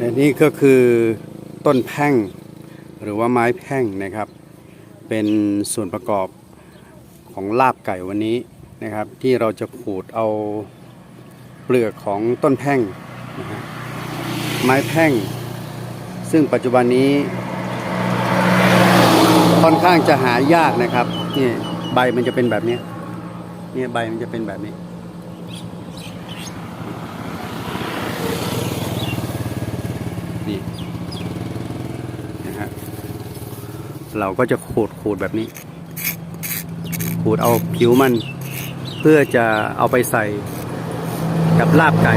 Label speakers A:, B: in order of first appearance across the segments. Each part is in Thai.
A: และนี่ก็คือต้นแพ่งหรือว่าไม้แพ่งนะครับ เป็นส่วนประกอบของลาบไก่วันนี้นะครับ ที่เราจะขูดเอาเปลือกของต้นแพ่งนะฮะไม้แพ่ง ซึ่งปัจจุบันนี้ค่อนข้างจะหายากนะครับนี่ใบมันจะเป็นแบบนี้นี่ใบมันจะเป็นแบบนี้ นี่นะฮะ เราก็จะขูดขูดแบบนี้ ขูดเอาผิวมัน เพื่อจะเอาไปใส่กับลาบไก่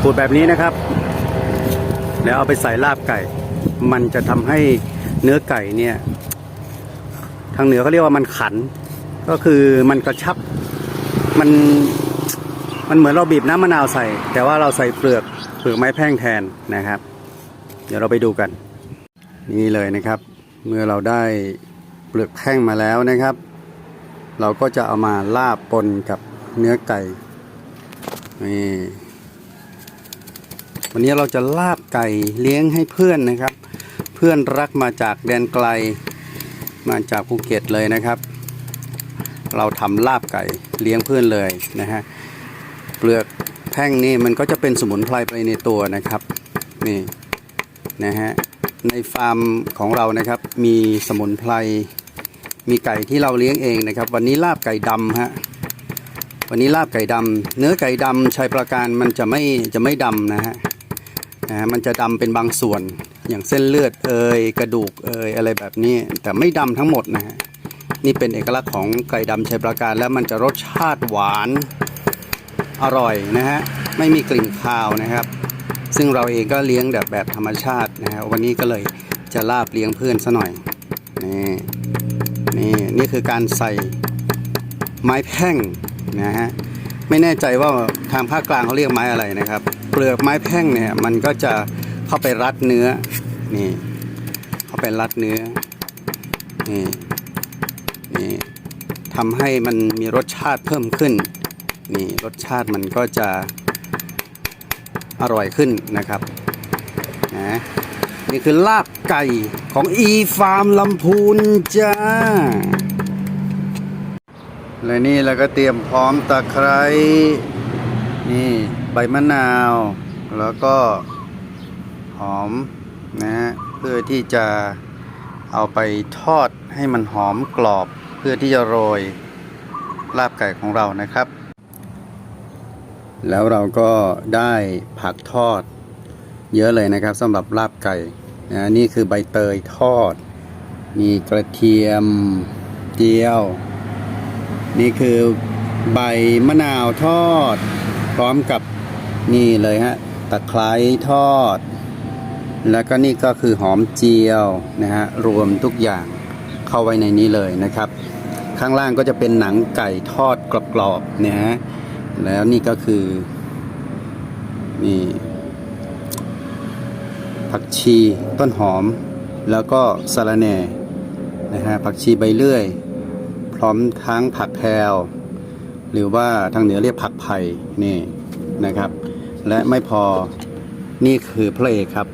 A: ขูดแบบนี้นะครับ แล้วเอาไปใส่ลาบไก่ มันจะทำให้เนื้อไก่เนี่ย ทางเหนือเขาเรียกว่ามันขัน ก็คือมันกระชับมันมันเหมือนเราบีบน้ำมะนาวใส่ แต่ว่าเราใส่เปลือกเปลือกไม้แพ่งแทนนะครับ เดี๋ยวเราไปดูกัน นี่เลยนะครับ เมื่อเราได้เปลือกแพ่งมาแล้วนะครับ เราก็จะเอามาลาบปนกับเนื้อไก่นี่วันนี้เราจะลาบไก่เลี้ยงให้เพื่อนนะครับ เพื่อนรักมาจากแดนไกลมาจากภูเก็ตเลยนะครับ เราทำลาบไก่เลี้ยงเพื่อนเลยนะฮะเปลือกแพ่งนี่มันก็จะเป็นสมุนไพรไปในตัวนะครับนี่ นะฮะในฟาร์มของเรานะครับ มีสมุนไพรมีไก่ที่เราเลี้ยงเองนะครับ วันนี้ลาบไก่ดำฮะวันนี้ลาบไก่ดำเนื้อไก่ดำชัยประการมันจะไม่จะไม่ดำนะฮะนะฮะมันจะดำเป็นบางส่วนอย่างเส้นเลือดเอยกระดูกเอยอะไรแบบนี้ แต่ไม่ดำทั้งหมดนะฮะนี่เป็นเอกลักษณ์ของไก่ดำชัยประการแล้วมันจะรสชาติหวานอร่อยนะฮะไม่มีกลิ่นคาวนะครับ ซึ่งเราเองก็เลี้ยงแบบแบบธรรมชาตินะฮะวันนี้ก็เลยจะลาบเลี้ยงเพื่อนซะหน่อยนี่นี่นี่คือการใส่ไม้แพ่งนะฮะไม่แน่ใจว่าทางภาคกลางเขาเรียกไม้อะไรนะครับ เปลือกไม้แพ่งเนี่ยมันก็จะเข้าไปรัดเนื้อนี่เข้าไปรัดเนื้อนี่นี่ทำให้มันมีรสชาติเพิ่มขึ้นนี่รสชาติมันก็จะ อร่อยขึ้นนะครับนะนี่คือลาบไก่ของอีฟาร์มลำพูนจ้า และนี่เราก็เตรียมพร้อมตะไคร้นี่ใบมะนาว แล้วก็หอมนะฮะเพื่อที่จะเอาไปทอดให้มันหอมกรอบ เพื่อที่จะโรยลาบไก่ของเรานะครับ แล้วเราก็ได้ผักทอด เยอะเลยนะครับสำหรับลาบไก่นะนี่คือใบเตยทอด มีกระเทียมเจียว นี่คือใบมะนาวทอด พร้อมกับนี่เลยฮะตะไคร้ทอด แล้วก็นี่ก็คือหอมเจียวนะฮะรวมทุกอย่างเข้าไว้ในนี้เลยนะครับ ข้างล่างก็จะเป็นหนังไก่ทอดกรอบๆเนี่ยฮะ แล้วนี่ก็คือ นี่ผักชีต้นหอม แล้วก็สะระแหน่นะฮะผักชีใบเลื่อย พร้อมทั้งผักแพรวหรือว่าทางเหนือเรียกผักไผ่นี่นะครับ และไม่พอนี่คือพระเอกครับ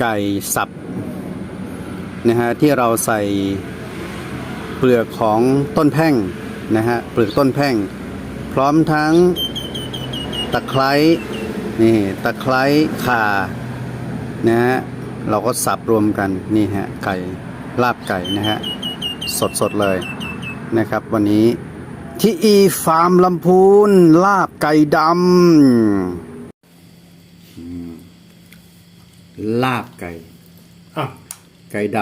A: ไก่สับนะฮะที่เราใส่เปลือกของต้นแพ่งนะฮะเปลือกต้นแพ่ง พร้อมทั้งตะไคร้นี่ตะไคร้ข่านะฮะเราก็สับรวมกันนี่ฮะไก่ลาบไก่นะฮะสดสดๆเลยนะครับวันนี้ที่อีฟาร์มลำพูนลาบไก่ดำอืมลาบไก่
B: อะ
A: ไก่ด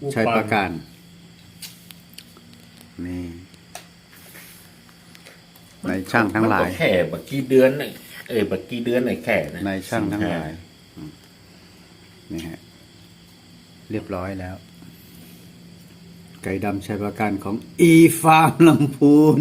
B: อุำปา
A: ใช้ประการนี่ ในช่างทั้งหลาย
C: มันก็แค่บักกี่เดือนน่ะเอ้ยบักกี่เดือนน่ะแค่นะ
A: ในช่างทั้งหลายอืมนี่ฮะเรียบร้อยแล้ว ไก่ดำใช้ประการของอีฟาร์มลำพูน